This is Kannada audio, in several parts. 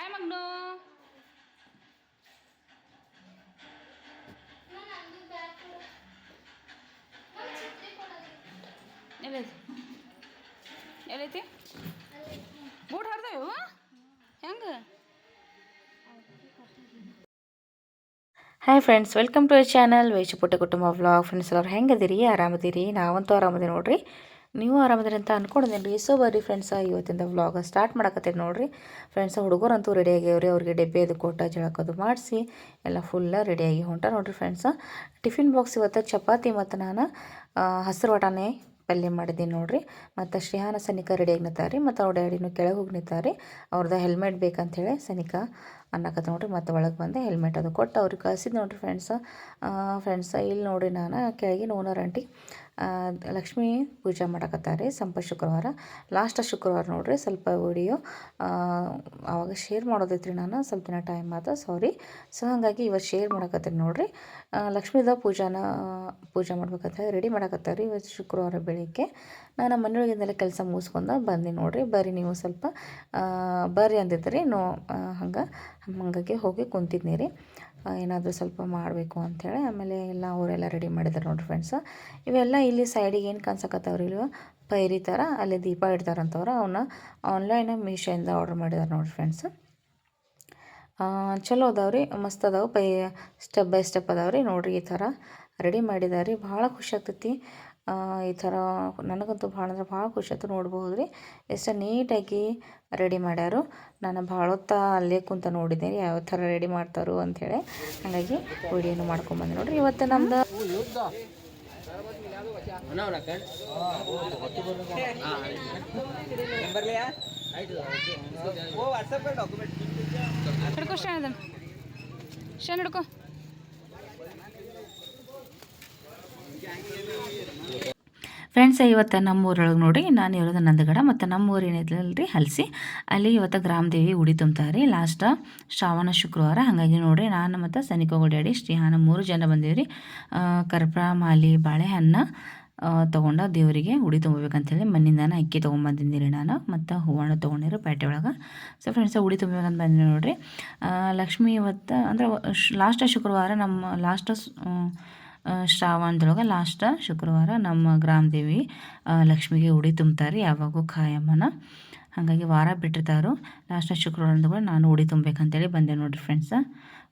ಬಾಯ್ ಮಗನು ಎಲ್ಲೈತಿ? ಎಲ್ಲೈತಿ? ಬೂಟ್ ಹರಿದವು ಹೆಂಗ? Hi friends welcome to channel Vaishu ಪುಟ್ಟ ಕುಟುಂಬ ವ್ಲಾಗ್ ಫ್ರೆಂಡ್ಸ್ ಎಲ್ಲರು ಹೆಂಗದಿರಿ? ಆರಾಮದಿರಿ? ನಾವಂತೂ ಆರಾಮದಿ ನೋಡ್ರಿ. ನೀವು ಆರಾಮದಿರಿ ಅಂತ ಅನ್ಕೊಂಡಿದ್ದೀನಿ. ರೀ ಸೊ ಬರ್ರಿ ಫ್ರೆಂಡ್ಸ ಇವತ್ತಿಂದ ವ್ಲಾಗ್ ಸ್ಟಾರ್ಟ್ ಮಾಡಕತ್ತೀರಿ ನೋಡಿರಿ. ಫ್ರೆಂಡ್ಸ್ ಹುಡುಗರಂತೂ ರೆಡಿ ಆಗ್ಯಾವ್ರಿ ಅವ್ರಿಗೆ ಡಬ್ಬೆ ಅದು ಕೊಟ್ಟ ಜಳಕದು ಮಾಡಿಸಿ, ಎಲ್ಲ ಫುಲ್ಲ ರೆಡಿಯಾಗಿ ಹೊಂಟ ನೋಡಿರಿ ಫ್ರೆಂಡ್ಸ ಟಿಫಿನ್ ಬಾಕ್ಸ್ ಇವತ್ತು ಚಪಾತಿ ಮತ್ತು ನಾನು ಹಸಿರು ವಟಾನೆ ಪಲ್ಯ ಮಾಡಿದ್ದೀನಿ ನೋಡಿರಿ. ಮತ್ತು ಶ್ರೀಹಾನ ಸನಿಕ ರೆಡಿಯಾಗಿ ನಿಂತಾರೆ. ಮತ್ತು ಅವ್ರ ಡ್ಯಾಡಿನೂ ಕೆಳಗೆ ಹೋಗಿ ನಿಂತಾರೆ. ಅವ್ರದ್ದು ಹೆಲ್ಮೆಟ್ ಬೇಕಂತೇಳಿ ಸನಿಕ ಅನ್ನಕತ್ತ ನೋಡ್ರಿ. ಮತ್ತು ಒಳಗೆ ಬಂದೆ ಹೆಲ್ಮೆಟ್ ಅದು ಕೊಟ್ಟು ಅವ್ರಿಗೆ ಕಳಿಸಿದ್ದು ನೋಡಿರಿ ಫ್ರೆಂಡ್ಸ ಫ್ರೆಂಡ್ಸ ಇಲ್ಲಿ ನೋಡಿರಿ ನಾನು ಕೆಳಗಿನ ಓನರ್ ಆಂಟಿ ಲಕ್ಷ್ಮೀ ಪೂಜೆ ಮಾಡಕತ್ತಾರೆ ಸಂಪ ಶುಕ್ರವಾರ. ಲಾಸ್ಟ್ ಶುಕ್ರವಾರ ನೋಡ್ರಿ, ಸ್ವಲ್ಪ ವಿಡಿಯೋ ಆವಾಗ ಶೇರ್ ಮಾಡೋದೈತ್ರಿ ನಾನು ಸ್ವಲ್ಪ ದಿನ ಟೈಮ್ ಆದ ಸಾರಿ ಸೊ ಹಾಗಾಗಿ ಇವತ್ತು ಶೇರ್ ಮಾಡಕತ್ತೀನಿ ನೋಡ್ರಿ. ಲಕ್ಷ್ಮೀದ ಪೂಜಾನ, ಪೂಜೆ ಮಾಡ್ಬೇಕಂತ ರೆಡಿ ಮಾಡಕತ್ತಾರೆ ಇವತ್ತು ಶುಕ್ರವಾರ ಬೆಳಿಗ್ಗೆ. ನಾನು ಮನೆಯೊಳಗಿಂದಲೇ ಕೆಲಸ ಮುಗಿಸ್ಕೊಂಡು ಬಂದೆ ನೋಡ್ರಿ. ಬರ್ರಿ ನೀವು ಸ್ವಲ್ಪ ಬರ್ರಿ ಅಂದಿದ್ರಿ. ನೋ ಹಂಗೆ, ಹಾಗಾಗಿ ಹೋಗಿ ಕುಂತಿದ್ನಿ ರೀ. ಏನಾದರೂ ಸ್ವಲ್ಪ ಮಾಡಬೇಕು ಅಂಥೇಳಿ ಆಮೇಲೆ ಎಲ್ಲ ಅವರೆಲ್ಲ ರೆಡಿ ಮಾಡಿದ್ದಾರೆ ನೋಡಿರಿ ಫ್ರೆಂಡ್ಸ್ ಇವೆಲ್ಲ ಇಲ್ಲಿ ಸೈಡಿಗೆ ಏನು ಕಾಣಿಸಕತ್ತವ್ರಿ ಇಲ್ವ? ಪೈರಿ ಥರ ಅಲ್ಲಿ ದೀಪ ಇಡ್ತಾರಂತವ್ರು. ಅವನ್ನ ಆನ್ಲೈನ್ ಮೀಶೋಯಿಂದ ಆರ್ಡ್ರ್ ಮಾಡಿದ್ದಾರೆ ನೋಡಿರಿ ಫ್ರೆಂಡ್ಸ್ ಚಲೋ ಅದಾವ್ರಿ, ಮಸ್ತ್ ಅದಾವೆ. ಪೈ ಸ್ಟೆಪ್ ಬೈ ಸ್ಟೆಪ್ ಅದಾವ್ರಿ ನೋಡಿರಿ ಈ ಥರ ರೆಡಿ ಮಾಡಿದ್ದಾರೆ ಭಾಳ ಖುಷಿ ಆಗ್ತೈತಿ. ಈ ಥರ ನನಗಂತೂ ಭಾಳ ಅಂದ್ರೆ ಭಾಳ ಖುಷಿ ಆಯ್ತು ನೋಡ್ಬೋದು ರೀ ಎಷ್ಟು ನೀಟಾಗಿ ರೆಡಿ ಮಾಡ್ಯಾರು. ನಾನು ಭಾಳ ಹೊತ್ತ ಅಲ್ಲೇ ಕುಂತ ನೋಡಿದ್ದೆ ಯಾವ ಥರ ರೆಡಿ ಮಾಡ್ತಾರೋ ಅಂಥೇಳಿ ಹಾಗಾಗಿ ವಿಡಿಯೋನು ಮಾಡ್ಕೊಂಬಂದೆ ನೋಡ್ರಿ. ಇವತ್ತು ನಮ್ದು ಹಿಡ್ಕೋ. ಫ್ರೆಂಡ್ಸ್ ಇವತ್ತು ನಮ್ಮೂರೊಳಗೆ ನೋಡಿ, ನಾನು ಇರೋದು ನಂದಗಡ, ಮತ್ತು ನಮ್ಮ ಊರು ಏನೈತಲ್ರಿ ಹಲಸಿ, ಅಲ್ಲಿ ಇವತ್ತು ಗ್ರಾಮದೇವಿ ಉಡಿ ತುಂಬ್ತಾರೆ. ರೀ ಲಾಸ್ಟ ಶ್ರಾವಣ ಶುಕ್ರವಾರ, ಹಾಗಾಗಿ ನೋಡಿ, ನಾನು ಮತ್ತು ಶ್ರೀ ಶ್ರೀಹಾನ ಮೂರು ಜನ ಬಂದೀವಿ ರೀ ಕರ್ಪೂರ ಮಾಲಿ, ಬಾಳೆಹಣ್ಣು ತೊಗೊಂಡು ದೇವರಿಗೆ ಉಡಿ ತುಂಬಬೇಕಂತೇಳಿ ಮನೆಯಿಂದಾನ ಅಕ್ಕಿ ತೊಗೊಂಬಂದಿದ್ದೀನಿ ನಾನು, ಮತ್ತು ಹೂವಣ್ಣ ತೊಗೊಂಡಿರೋ ಪೇಟೆ ಒಳಗೆ. ಸೊ ಫ್ರೆಂಡ್ಸ್ ಉಡಿ ತುಂಬಬೇಕಂತ ಬಂದಿನಿ ನೋಡಿರಿ. ಲಕ್ಷ್ಮಿ ಇವತ್ತು, ಅಂದರೆ ಲಾಸ್ಟ ಶುಕ್ರವಾರ ನಮ್ಮ ಲಾಸ್ಟ್ ಶ್ರಾವಣದೊಳಗೆ ಲಾಸ್ಟ್ ಶುಕ್ರವಾರ ನಮ್ಮ ಗ್ರಾಮದೇವಿ ಲಕ್ಷ್ಮಿಗೆ ಉಡಿ ತುಂಬ್ತಾರೆ ಯಾವಾಗೂ ಖಾಯಮ್ಮನ. ಹಾಗಾಗಿ ವಾರ ಬಿಟ್ಟಿರ್ತಾರೋ. ಲಾಸ್ಟ್ ಕೂಡ ನಾನು ಉಡಿ ತುಂಬಬೇಕಂತೇಳಿ ಬಂದೆ ನೋಡಿರಿ ಫ್ರೆಂಡ್ಸ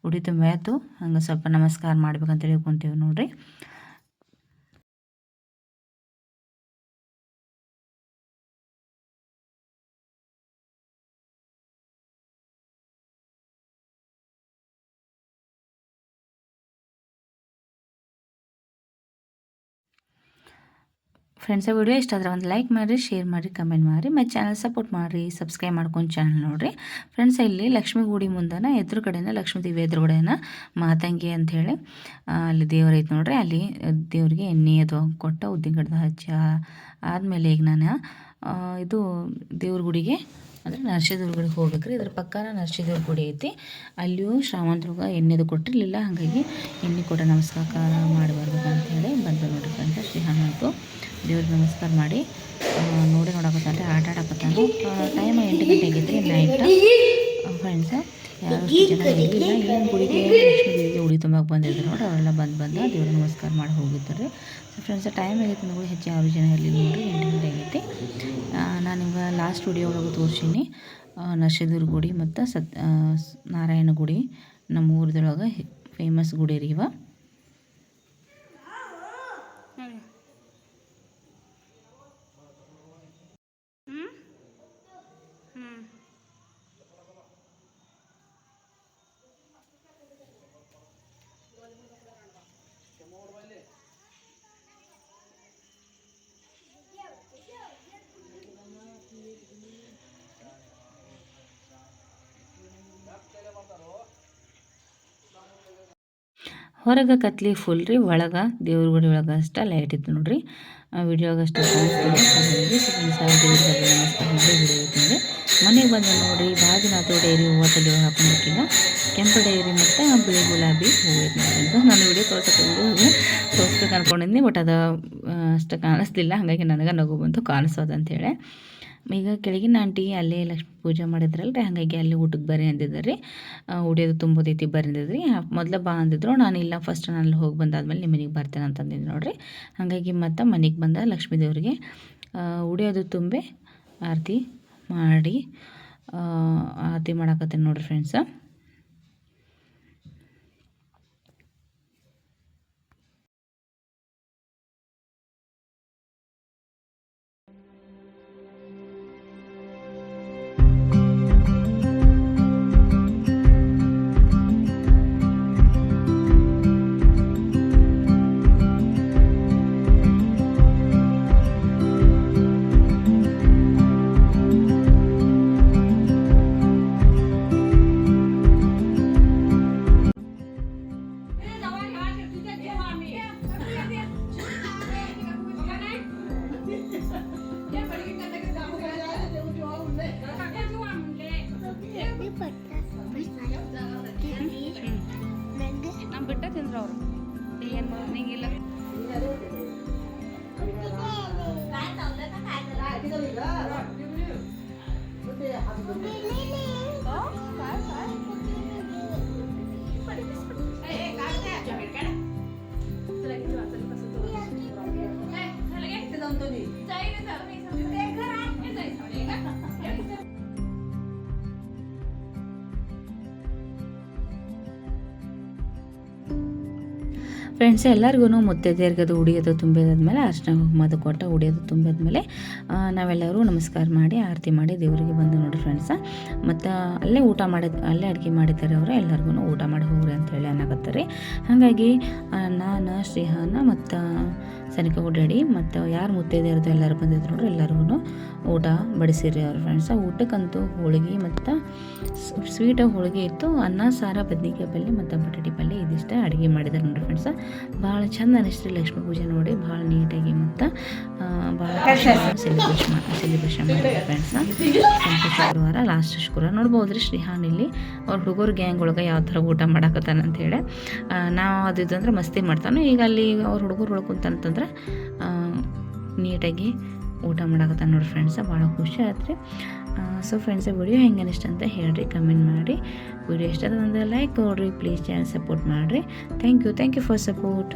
ಉಡಿ ತುಂಬಾಯ್ತು ಹಂಗೆ ಸ್ವಲ್ಪ ನಮಸ್ಕಾರ ಮಾಡ್ಬೇಕಂತೇಳಿ ಕುಂತೀವಿ ನೋಡ್ರಿ. ಫ್ರೆಂಡ್ಸ ವಿಡಿಯೋ ಇಷ್ಟ ಆದರೆ ಒಂದು ಲೈಕ್ ಮಾಡಿರಿ ಶೇರ್ ಮಾಡಿರಿ ಕಮೆಂಟ್ ಮಾಡಿರಿ. ಮತ್ತು ಚಾನಲ್ ಸಪೋರ್ಟ್ ಮಾಡಿರಿ ಸಬ್ಸ್ಕ್ರೈಬ್ ಮಾಡ್ಕೊಂಡು ಚಾನಲ್ ನೋಡಿರಿ. ಫ್ರೆಂಡ್ಸ್ ಇಲ್ಲಿ ಲಕ್ಷ್ಮೀ ಗುಡಿ ಮುಂದನ, ಎದುರುಗಡೆನ ಲಕ್ಷ್ಮೀ ದೇವಿ ಎದುರುಗಡೆನ ಮಾತಂಗಿ ಅಂಥೇಳಿ ಅಲ್ಲಿ ದೇವರೈತೆ ನೋಡ್ರಿ. ಅಲ್ಲಿ ದೇವರಿಗೆ ಎಣ್ಣೆ ಅದು ಕೊಟ್ಟ, ಉದ್ದಿನ ಗಿಡದ ಹಚ್ಚ, ಆದಮೇಲೆ ಈಗ ನಾನು ಇದು ದೇವ್ರ ಗುಡಿಗೆ ಅಂದರೆ ನರಸಿದೇವ್ರ ಗುಡಿಗೆ ಹೋಗ್ಬೇಕ್ರಿ. ಇದ್ರ ಪಕ್ಕನ ನರಸಿದೇವ್ರ ಗುಡಿ ಐತಿ. ಅಲ್ಲಿಯೂ ಶ್ರಾವಂತರ್ಗ ಎಣ್ಣೆದು ಕೊಟ್ಟಿರಲಿಲ್ಲ ಹಾಗಾಗಿ ಎಣ್ಣೆ ಕೊಟ್ಟ ನಮಸ್ಕಾರ ಮಾಡಬಾರ್ದು ಅಂತ ಹೇಳಿ ಬಂದು ನೋಡ್ರಿ ಶ್ರೀ ಶ್ರೀಹಾನಂತು ದೇವ್ರಿಗೆ ನಮಸ್ಕಾರ ಮಾಡಿ ನೋಡಿ ನೋಡಕತ್ತಾನೆ ಆಟ ಆಡಕತ್ತಾನೆ ಟೈಮ್ ಎಂಟು ಗಂಟೆ ಆಗೈತ್ರಿ ನೈಟ್ ಫ್ರೆಂಡ್ಸ್ ಯಾರು ಏನು ತುಂಬಕ್ಕೆ ಬಂದಿದ್ರು ನೋಡಿ, ಅವರೆಲ್ಲ ಬಂದು ಬಂದು ದೇವ್ರ ನಮಸ್ಕಾರ ಮಾಡಿ ಹೋಗಿದ್ದಾರೆ. ಸೊ ಫ್ರೆಂಡ್ಸ್ ಟೈಮ್ ಆಗೈತೆ ನೋಡಿ, ಹೆಚ್ಚು ಯಾರು ಜನ ಇರಲಿಲ್ಲ ನೋಡ್ರಿ, ಎಂಟು ಗಂಟೆ ಆಗೈತಿ ನಾನು ನಿಮ್ಗೆ ಲಾಸ್ಟ್ ವಿಡಿಯೋ ಒಳಗೆ ತೋರಿಸೀನಿ. ನರಸಿದೂರ್ ಗುಡಿ ಮತ್ತು ಸತ್ ನಾರಾಯಣ ಗುಡಿ ನಮ್ಮ ಊರದೊಳಗೆ ಫೇಮಸ್ ಗುಡಿ ರೀ ಇವ. ಹೊರಗೆ ಕತ್ಲಿ ಫುಲ್ ರೀ, ಒಳಗೆ ದೇವ್ರ ಗುಡಿ ಒಳಗೆ ಅಷ್ಟೇ ಲೈಟ್ ಇತ್ತು ನೋಡ್ರಿ. ವಿಡಿಯೋಗೆ ಅಷ್ಟೇ ವಿಡಿಯೋ ಮನೆಗೆ ಬಂದು ನೋಡ್ರಿ ಭಾಳ ದಿನ ಆತು ಡೈರಿ ಹೂವು ತಲೆ ಹಾಕೊಂಡಿಲ್ಲ ಕೆಂಪು ಡೈರಿ ಮತ್ತು ಬಿಳಿ ಗುಲಾಬಿ ಹೂವು ಅಂತ ನಾನು ವಿಡಿಯೋ ತೋರ್ಸಕ್ಕೆ ಹೂವು ತೋರಿಸ್ಬೇಕು ಅನ್ಕೊಂಡಿದ್ದೀನಿ ಬಟ್ ಅದು ಅಷ್ಟು ಕಾಣಿಸ್ಲಿಲ್ಲ. ಹಾಗಾಗಿ ನನಗೆ ನಗು ಬಂತು ಕಾಣಿಸೋದು ಅಂತೇಳಿ ಈಗ ಕೆಳಗಿನ ಆಂಟಿ ಅಲ್ಲೇ ಲಕ್ಷ್ಮಿ ಪೂಜೆ ಮಾಡಿದ್ರಲ್ರಿ, ಹಾಗಾಗಿ ಅಲ್ಲಿ ಊಟಕ್ಕೆ ಬರ್ರಿ ಅಂದಿದ್ದಾರೆ. ರೀ ಉಡಿಯೋದು ತುಂಬೋದೈತಿ ಬರ್ರಿ ಅಂದಿದ್ರಿ. ಮೊದಲು ಬಾ ಅಂದಿದ್ರು, ನಾನು ಇಲ್ಲ ಫಸ್ಟ್ ನಾನು ಅಲ್ಲಿ ಹೋಗಿ ಬಂದಾದ್ಮೇಲೆ ನಿಮ್ಮ ಮನೆಗೆ ಬರ್ತೇನೆ ಅಂತಂದಿದ್ದು ನೋಡಿರಿ. ಹಾಗಾಗಿ ಮತ್ತೆ ಮನೆಗೆ ಬಂದ ಲಕ್ಷ್ಮೀ ದೇವರಿಗೆ ಉಡಿಯೋದು ತುಂಬಿ, ಆರತಿ ಮಾಡಿ ಆರತಿ ಮಾಡಾಕತ್ತೀನಿ ನೋಡಿರಿ ಫ್ರೆಂಡ್ಸ ನಮ್ಮ ಬಿಟ್ಟ ತಿಂದ್ರು ಅವರು ಏನು ಮಾಡೋದು ನಿಂಗಿಲ್ಲ ಫ್ರೆಂಡ್ಸ್ ಎಲ್ಲರಿಗೂ ಮುತ್ತೆ ದೇರ್ಗದು ಉಡಿಯೋದು ತುಂಬಿದಾದ್ಮೇಲೆ, ಅರ್ಶನ ಕುಂಕುಮದ ಕೊಟ್ಟ ಉಡಿಯೋದು ತುಂಬಿದ್ಮೇಲೆ ನಾವೆಲ್ಲರೂ ನಮಸ್ಕಾರ ಮಾಡಿ, ಆರತಿ ಮಾಡಿ ದೇವರಿಗೆ ಬಂದು ನೋಡಿ ಫ್ರೆಂಡ್ಸ ಮತ್ತು ಅಲ್ಲೇ ಊಟ ಮಾಡಿದ, ಅಲ್ಲೇ ಅಡುಗೆ ಮಾಡಿದ್ದಾರೆ ಅವರು ಎಲ್ಲರಿಗೂ ಊಟ ಮಾಡಿ ಹೋಗ್ರಿ ಅಂತೇಳಿ ಅನ್ನಕತ್ತಾರೆ ಹಾಗಾಗಿ ನಾನು, ಶ್ರೀಹಾನ ಮತ್ತು ಸನಿಕ ಓಡಾಡಿ ಮತ್ತು ಯಾರು ಮುತ್ತೈದೆಯರ್ದು ಎಲ್ಲರೂ ಬಂದಿದ್ರು ನೋಡ್ರಿ ಎಲ್ಲರಿಗೂ ಊಟ ಬಡಿಸಿರಿ ಅವ್ರ ಫ್ರೆಂಡ್ಸ ಊಟಕ್ಕಂತೂ ಹೋಳಿಗೆ ಮತ್ತು ಸ್ವೀಟ್ ಹೋಳಿಗೆ ಇತ್ತು. ಅನ್ನ, ಸಾರ, ಬದ್ನಿಕಾಯಿ ಪಲ್ಯ ಮತ್ತು ಬಟಾಟಿ ಪಲ್ಯ ಇದಿಷ್ಟ ಅಡುಗೆ ಮಾಡಿದ್ದಾರೆ ನೋಡ್ರಿ ಫ್ರೆಂಡ್ಸ ಭಾಳ ಚಂದ ಅನಿಸ್ತು ಲಕ್ಷ್ಮೀ ಪೂಜೆ ನೋಡಿ ಭಾಳ ನೀಟಾಗಿ ಮತ್ತು ಭಾಳ ಸೆಲೆಬ್ರೇಷನ್ ಸೆಲೆಬ್ರೇಷನ್ ಮಾಡ್ತಾರೆ ಫ್ರೆಂಡ್ಸ ಶುಕ್ರವಾರ ಲಾಸ್ಟ್ ಶುಕ್ರವಾರ ನೋಡ್ಬೋದು ರೀ ಶ್ರೀಹಾನ್ ಇಲ್ಲಿ. ಅವ್ರ ಹುಡುಗರು ಗ್ಯಾಂಗ್ ಒಳಗೆ ಯಾವ ಥರ ಊಟ ಮಾಡಾಕತ್ತಾನ ಅಂತೇಳಿ ನಾವು ಅದು ಇದಂದ್ರೆ ಮಸ್ತಿ ಮಾಡ್ತಾನೆ. ಈಗ ಅಲ್ಲಿ ಅವ್ರ ಹುಡುಗರು ಒಳಗೆ ಕುಂತಂತಂದ್ರೆ ನೀಟಾಗಿ ಊಟ ಮಾಡಾಕತ್ತಾನ ನೋಡಿ ಫ್ರೆಂಡ್ಸ ಭಾಳ ಖುಷಿ ಆಯ್ತು ರೀ ಸೊ ಫ್ರೆಂಡ್ಸ್ ವಿಡಿಯೋ ಹೆಂಗೆ ಅನಿಷ್ಟ ಅಂತ ಹೇಳ್ರಿ ಕಮೆಂಟ್ ಮಾಡಿ. ವಿಡಿಯೋ ಇಷ್ಟ ಒಂದು ಲೈಕ್ ಕೊಡ್ರಿ ಪ್ಲೀಸ್ ಚಾನಲ್ ಸಪೋರ್ಟ್ ಮಾಡಿರಿ. Thank you thank you for support